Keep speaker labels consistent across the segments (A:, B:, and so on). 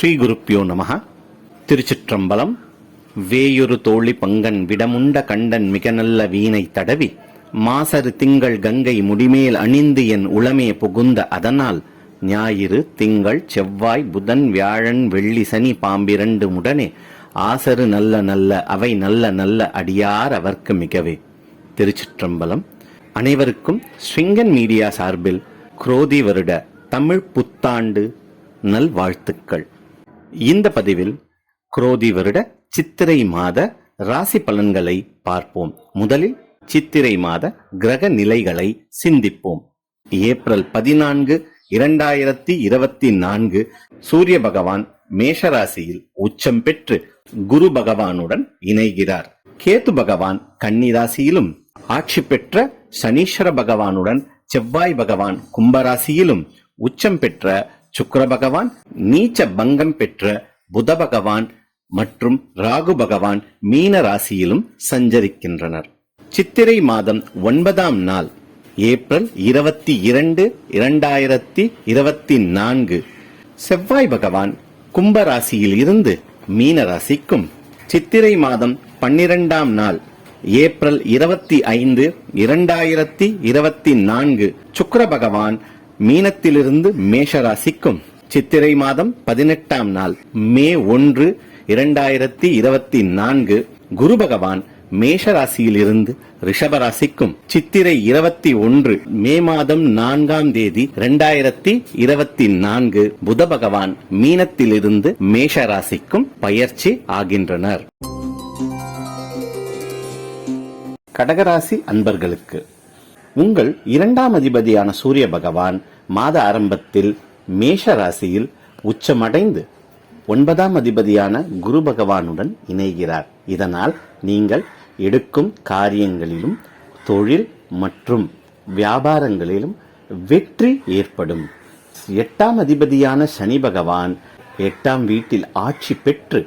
A: ஸ்ரீ குருப்பியோ நமக திருச்சிற்றம்பலம். வேயொரு தோழி பங்கன் விடமுண்ட கண்டன் மிக நல்ல வீணை தடவி மாசரு திங்கள் கங்கை முடிமேல் அணிந்து என் உளமே புகுந்த அதனால் ஞாயிறு திங்கள் செவ்வாய் புதன் வியாழன் வெள்ளி சனி பாம்பிரண்டு முடனே ஆசரு நல்ல நல்ல அவை நல்ல நல்ல அடியார் அவர்க்கு மிகவே. திருச்சிற்றம்பலம். அனைவருக்கும் ஸ்விங்கன் மீடியா சார்பில் குரோதி வருட தமிழ் புத்தாண்டு நல்வாழ்த்துக்கள். இந்த பதிவில் குரோதி வருட சித்திரை மாத ராசி பலன்களை பார்ப்போம். முதலில் சித்திரை மாத கிரக நிலைகளை சிந்திப்போம். ஏப்ரல் பதினான்கு இரண்டாயிரத்தி இருபத்தி நான்கு சூரிய பகவான் மேஷராசியில் உச்சம் பெற்று குரு பகவானுடன் இணைகிறார். கேத்து பகவான் கன்னிராசியிலும் ஆட்சி பெற்ற சனீஸ்வர பகவானுடன் செவ்வாய் பகவான் கும்பராசியிலும் உச்சம் பெற்ற சுக்கர பகவான் நீச்ச பங்கம் பெற்ற புத பகவான் மற்றும் ராகு பகவான் மீன ராசியிலும் சஞ்சரிக்கின்றனர். சித்திரை மாதம் ஒன்பதாம் நாள் ஏப்ரல் இருபத்தி இரண்டு இரண்டாயிரத்தி இருபத்தி நான்கு. செவ்வாய் பகவான் கும்ப ராசியில் இருந்து மீன ராசிக்கும். சித்திரை மாதம் பன்னிரெண்டாம் நாள் ஏப்ரல் இருபத்தி ஐந்து இரண்டாயிரத்தி இருபத்தி நான்கு. சுக்கர பகவான் மீனத்திலிருந்து மேஷராசிக்கும் சித்திரை மாதம் பதினெட்டாம் நாள் மே ஒன்று இரண்டாயிரத்தி இருபத்தி நான்கு. குரு பகவான் மேஷ ராசியில் இருந்து சித்திரை இருபத்தி ஒன்று மே மாதம் நான்காம் தேதி இரண்டாயிரத்தி இருபத்தி நான்கு. புத பகவான் மீனத்திலிருந்து மேஷராசிக்கும் பயிற்சி ஆகின்றனர். கடகராசி அன்பர்களுக்கு உங்கள் இரண்டாம் அதிபதியான சூரிய பகவான் மாத ஆரம்பத்தில் மேஷ ராசியில் உச்சமடைந்து ஒன்பதாம் அதிபதியான குரு பகவானுடன் இணைகிறார். இதனால் நீங்கள் எடுக்கும் காரியங்களிலும் தொழில் மற்றும் வியாபாரங்களிலும் வெற்றி ஏற்படும். எட்டாம் அதிபதியான சனி பகவான் எட்டாம் வீட்டில் ஆட்சி பெற்று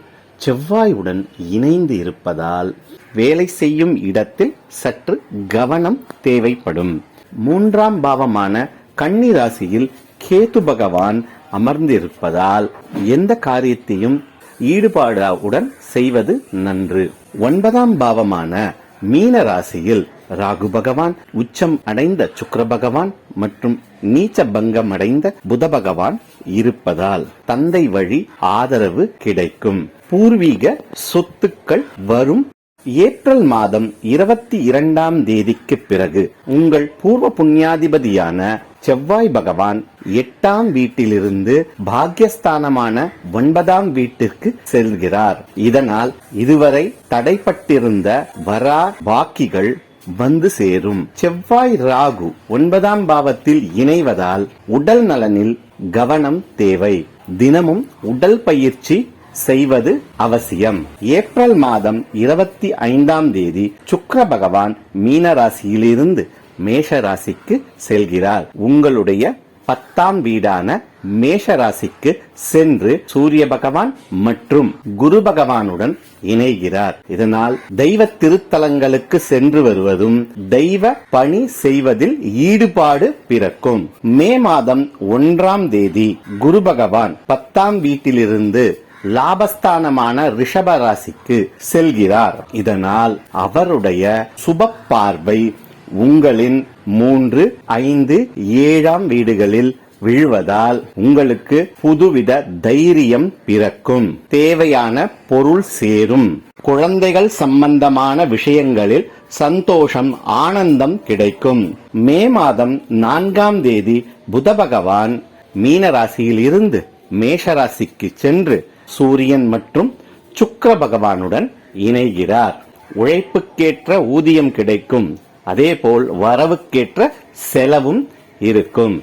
A: செவ்வாயுடன் இணைந்து இருப்பதால் வேலை செய்யும் இடத்தில் சற்று கவனம் தேவைப்படும். மூன்றாம் பாவமான கன்னி ராசியில் கேது பகவான் அமர்ந்திருப்பதால் எந்த காரியத்தையும் ஈடுபாடுடன் செய்வது நன்று. ஒன்பதாம் பாவமான மீன ராசியில் ராகு பகவான் உச்சம் அடைந்த சுக்கிர பகவான் மற்றும் நீச்ச பங்கம் அடைந்த புத பகவான் இருப்பதால் தந்தை வழி ஆதரவு கிடைக்கும். பூர்வீக சொத்துக்கள் வரும் ஏப்ரல் மாதம் இருபத்தி இரண்டாம் தேதிக்கு பிறகு உங்கள் பூர்வ புண்ணியாதிபதியான செவ்வாய் பகவான் எட்டாம் வீட்டிலிருந்து பாக்யஸ்தானமான ஒன்பதாம் வீட்டிற்கு செல்கிறார். இதனால் இதுவரை தடைப்பட்டிருந்த வரா பாக்கிகள் வந்து சேரும். செவ்வாய் ராகு ஒன்பதாம் பாவத்தில் இணைவதால் உடல் நலனில் கவனம் தேவை. தினமும் உடல் பயிற்சி செய்வது அவசியம். ஏப்ரல் மாதம் இருபத்தி ஐந்தாம் தேதி சுக்கிர பகவான் மீன ராசியிலிருந்து மேஷ ராசிக்கு செல்கிறார். உங்களுடைய பத்தாம் வீடான மேஷ ராசிக்கு சென்று சூரிய பகவான் மற்றும் குரு பகவானுடன் இணைகிறார். இதனால் தெய்வ திருத்தலங்களுக்கு சென்று வருவதும் தெய்வ பணி செய்வதில் ஈடுபாடு பிறக்கும். மே மாதம் ஒன்றாம் தேதி குரு பகவான் பத்தாம் வீட்டிலிருந்து லாபஸ்தானமான ரிஷப ராசிக்கு செல்கிறார். இதனால் அவருடைய சுப பார்வை உங்களின் மூன்று ஐந்து ஏழாம் வீடுகளில் விழுவதால் உங்களுக்கு புதுவித தைரியம் பிறக்கும். தேவையான பொருள் சேரும். குழந்தைகள் சம்பந்தமான விஷயங்களில் சந்தோஷம் ஆனந்தம் கிடைக்கும். மே மாதம் நான்காம் தேதி புத பகவான் மீன ராசியில் இருந்து மேஷ ராசிக்கு சென்று சூரியன் மற்றும் சுக்கர பகவானுடன் இணைகிறார். உழைப்புக்கேற்ற ஊதியம் கிடைக்கும். அதேபோல் வரவுக்கேற்ற செலவும் இருக்கும்.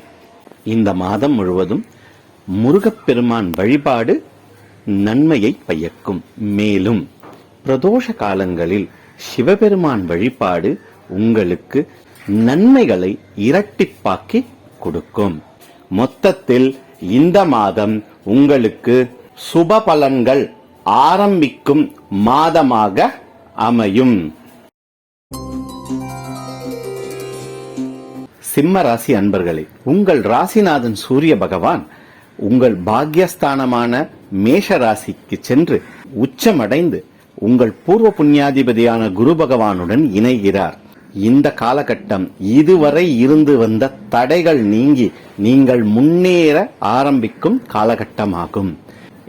A: இந்த மாதம் முழுவதும் முருகப்பெருமான் வழிபாடு நன்மையை பயக்கும். மேலும் பிரதோஷ காலங்களில் சிவபெருமான் வழிபாடு உங்களுக்கு நன்மைகளை இரட்டிப்பாக்கி கொடுக்கும். மொத்தத்தில் இந்த மாதம் உங்களுக்கு சுப பலன்கள் ஆரம்பிக்கும் மாதமாக அமையும். சிம்ம ராசி அன்பர்களே உங்கள் ராசிநாதன் சூரிய பகவான் உங்கள் பாக்யஸ்தானமான மேஷ ராசிக்கு சென்று உச்சமடைந்து உங்கள் பூர்வ புண்ணியாதிபதியான குரு பகவானுடன் இணைகிறார். இந்த காலகட்டம் இதுவரை இருந்து வந்த தடைகள் நீங்கி நீங்கள் முன்னேற ஆரம்பிக்கும் காலகட்டமாகும்.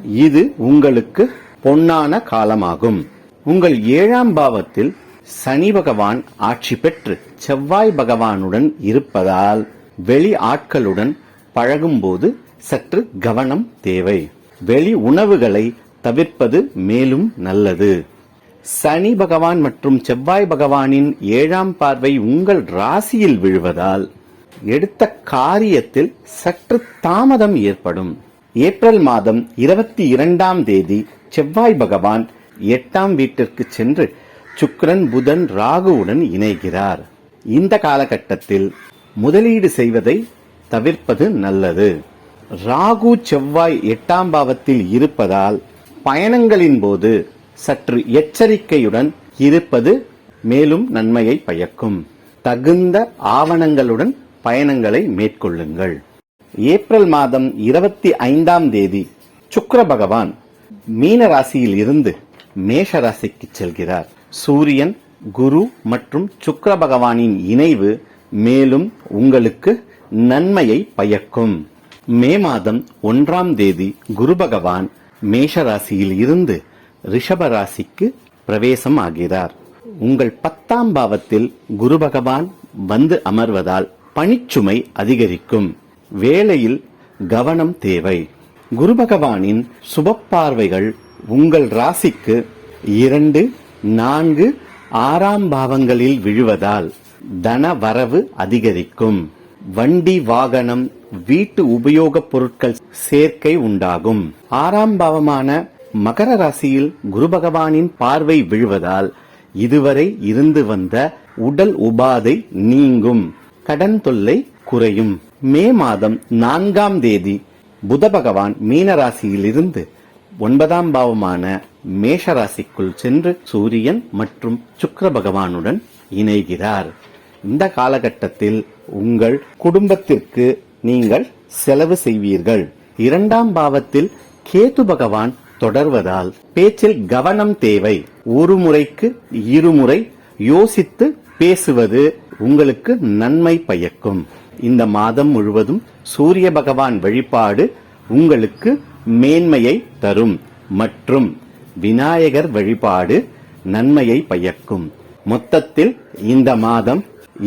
A: இது உங்களுக்கு பொன்னான காலமாகும். உங்கள் ஏழாம் பாவத்தில் சனி பகவான் ஆட்சி பெற்று செவ்வாய் பகவானுடன் இருப்பதால் வெளி ஆட்களுடன் பழகும்போது சற்று கவனம் தேவை. வெளி உணவுகளை தவிர்ப்பது மேலும் நல்லது. சனி பகவான் மற்றும் செவ்வாய் பகவானின் ஏழாம் பார்வை உங்கள் ராசியில் விழுவதால் எடுத்த காரியத்தில் சற்று தாமதம் ஏற்படும். ஏப்ரல் மாதம் இருபத்தி இரண்டாம் தேதி செவ்வாய் பகவான் எட்டாம் வீட்டிற்கு சென்று சுக்கிரன் புதன் ராகுவுடன் இணைகிறார். இந்த காலகட்டத்தில் முதலீடு செய்வதை தவிர்ப்பது நல்லது. ராகு செவ்வாய் எட்டாம் பாவத்தில் இருப்பதால் பயணங்களின் போது சற்று எச்சரிக்கையுடன் இருப்பது மேலும் நன்மையை பயக்கும். தகுந்த ஆவணங்களுடன் பயணங்களை மேற்கொள்ளுங்கள். ஏப்ரல் மாதம் இருபத்தி ஐந்தாம் தேதி சுக்கர பகவான் மீன ராசியில் இருந்து மேஷ ராசிக்கு செல்கிறார். சூரியன் குரு மற்றும் சுக்கர பகவானின் இணைவு மேலும் உங்களுக்கு நன்மையை பயக்கும். மே மாதம் ஒன்றாம் தேதி குரு பகவான் மேஷ ராசியில் இருந்து ரிஷப ராசிக்கு பிரவேசம் ஆகிறார் உங்கள் பத்தாம் பாவத்தில் குரு பகவான் வந்து அமர்வதால் பணிச்சுமை அதிகரிக்கும். வேலையில் கவனம் தேவை. குரு பகவானின் சுப பார்வைகள் உங்கள் ராசிக்கு இரண்டு நான்கு ஆறாம் பாவங்களில் விழுவதால் தன வரவு அதிகரிக்கும். வண்டி வாகனம் வீட்டு உபயோகப் பொருட்கள் சேர்க்கை உண்டாகும். ஆறாம் பாவமான மகர ராசியில் குரு பகவானின் பார்வை விழுவதால் இதுவரை இருந்து வந்த உடல் உபாதை நீங்கும். கடன் தொல்லை குறையும். மே மாதம் நான்காம் தேதி புத பகவான் மீன ராசியிலிருந்து ஒன்பதாம் பாவமான மேஷ ராசிக்குள் சென்று சூரியன் மற்றும் சுக்கர பகவானுடன் இணைகிறார். இந்த காலகட்டத்தில் உங்கள் குடும்பத்திற்கு நீங்கள் செலவு செய்வீர்கள். இரண்டாம் பாவத்தில் கேது பகவான் தொடர்வதால் பேச்சில் கவனம் தேவை. ஒரு முறைக்கு இருமுறை யோசித்து பேசுவது உங்களுக்கு நன்மை பயக்கும். இந்த மாதம் முழுவதும் சூரிய பகவான் வழிபாடு உங்களுக்கு மேன்மையை தரும் மற்றும் விநாயகர் வழிபாடு நன்மையை பயக்கும். மொத்தத்தில் இந்த மாதம்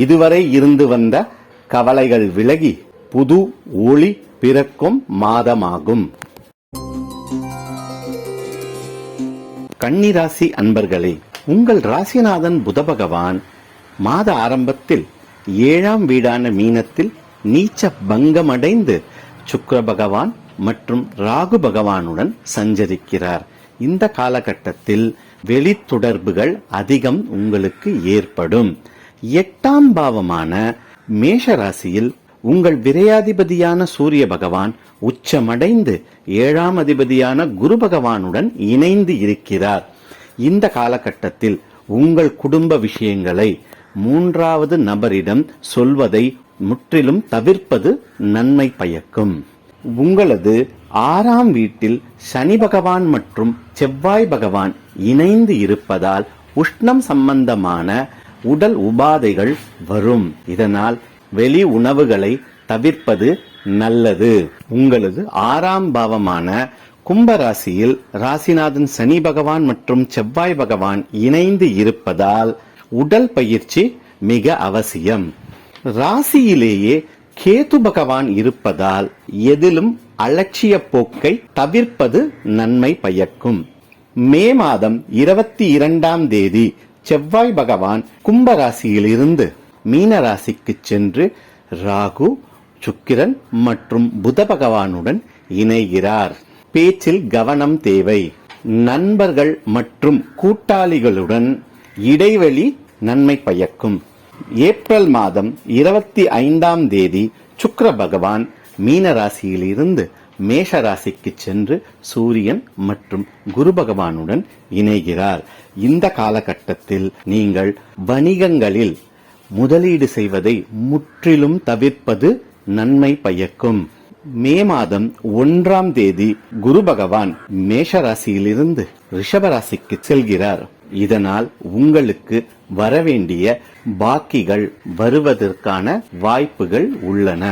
A: இதுவரை இருந்து வந்த கவலைகள் விலகி புது ஒளி பிறக்கும் மாதமாகும். கன்னிராசி அன்பர்களே உங்கள் ராசிநாதன் புத பகவான் மாத ஆரம்பத்தில் ஏழாம் வீடான மீனத்தில் நீச்ச பங்கமடைந்து சுக்கர பகவான் மற்றும் ராகு பகவானுடன் சஞ்சரிக்கிறார். இந்த காலகட்டத்தில் வெளி தொடர்புகள் அதிகம் உங்களுக்கு ஏற்படும். எட்டாம் பாவமான மேஷ ராசியில் உங்கள் விரையாதிபதியான சூரிய பகவான் உச்சமடைந்து ஏழாம் அதிபதியான குரு பகவானுடன் இணைந்து இருக்கிறார். இந்த காலகட்டத்தில் உங்கள் குடும்ப விஷயங்களை மூன்றாவது நபரிடம் சொல்வதை முற்றிலும் தவிர்ப்பது நன்மை பயக்கும். உங்களது ஆறாம் வீட்டில் சனி பகவான் மற்றும் செவ்வாய் பகவான் இணைந்து இருப்பதால் உஷ்ணம் சம்பந்தமான உடல் உபாதைகள் வரும். இதனால் வெளி உணவுகளை தவிர்ப்பது நல்லது. உங்களது ஆறாம் பாவமான கும்பராசியில் ராசிநாதன் சனி பகவான் மற்றும் செவ்வாய் பகவான் இணைந்து இருப்பதால் உடல் பயிற்சி மிக அவசியம். ராசியிலேயே கேது பகவான் இருப்பதால் எதிலும் அலட்சிய போக்கை தவிர்ப்பது நன்மை பயக்கும். மே மாதம் இருபத்தி இரண்டாம் தேதி செவ்வாய் பகவான் கும்பராசியிலிருந்து மீன ராசிக்கு சென்று ராகு சுக்கிரன் மற்றும் புத பகவானுடன் இணைகிறார். பேச்சில் கவனம் தேவை. நண்பர்கள் மற்றும் கூட்டாளிகளுடன் இடைவெளி நன்மை பயக்கும். ஏப்ரல் மாதம் இருபத்தி ஐந்தாம் தேதி சுக்கர பகவான் மீன ராசியிலிருந்து மேஷ ராசிக்கு சென்று சூரியன் மற்றும் குரு பகவானுடன் இணைகிறார். இந்த காலகட்டத்தில் நீங்கள் வணிகங்களில் முதலீடு செய்வதை முற்றிலும் தவிர்ப்பது நன்மை பயக்கும். மே மாதம் ஒன்றாம் தேதி குரு பகவான் மேஷ ராசியிலிருந்து ரிஷப ராசிக்கு செல்கிறார். இதனால் உங்களுக்கு வரவேண்டிய பாக்கிகள் வருவதற்கான வாய்ப்புகள் உள்ளன.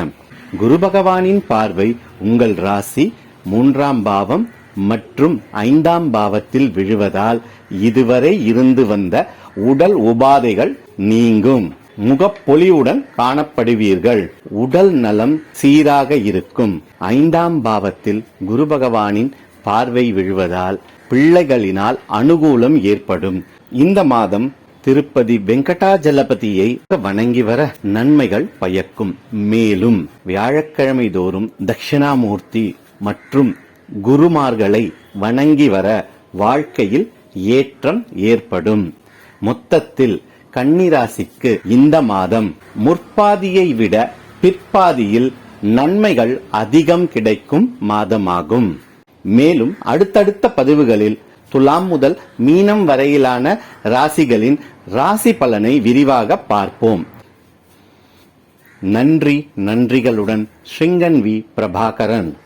A: குரு பகவானின் பார்வை உங்கள் ராசி மூன்றாம் பாவம் மற்றும் ஐந்தாம் பாவத்தில் விழுவதால் இதுவரை இருந்து வந்த உடல் உபாதைகள் நீங்கும். முகப்பொலியுடன் காணப்படுவீர்கள். உடல் நலம் சீராக இருக்கும். ஐந்தாம் பாவத்தில் குரு பகவானின் பார்வை விழுவதால் பிள்ளைகளினால் அனுகூலம் ஏற்படும். இந்த மாதம் திருப்பதி வெங்கடாஜலபதியை வணங்கி வர நன்மைகள் பயக்கும். மேலும் வியாழக்கிழமை தோறும் தட்சிணாமூர்த்தி மற்றும் குருமார்களை வணங்கி வர வாழ்க்கையில் ஏற்றம் ஏற்படும். மொத்தத்தில் கன்னிராசிக்கு இந்த மாதம் முற்பாதியை விட பிற்பாதியில் நன்மைகள் அதிகம் கிடைக்கும் மாதமாகும். மேலும் அடுத்தடுத்த பதிவுகளில் துலாம் முதல் மீனம் வரையிலான ராசிகளின் ராசி பலனை விரிவாக பார்ப்போம். நன்றி நன்றிகளுடன் ஸ்ரீங்கன் வி பிரபாகரன்.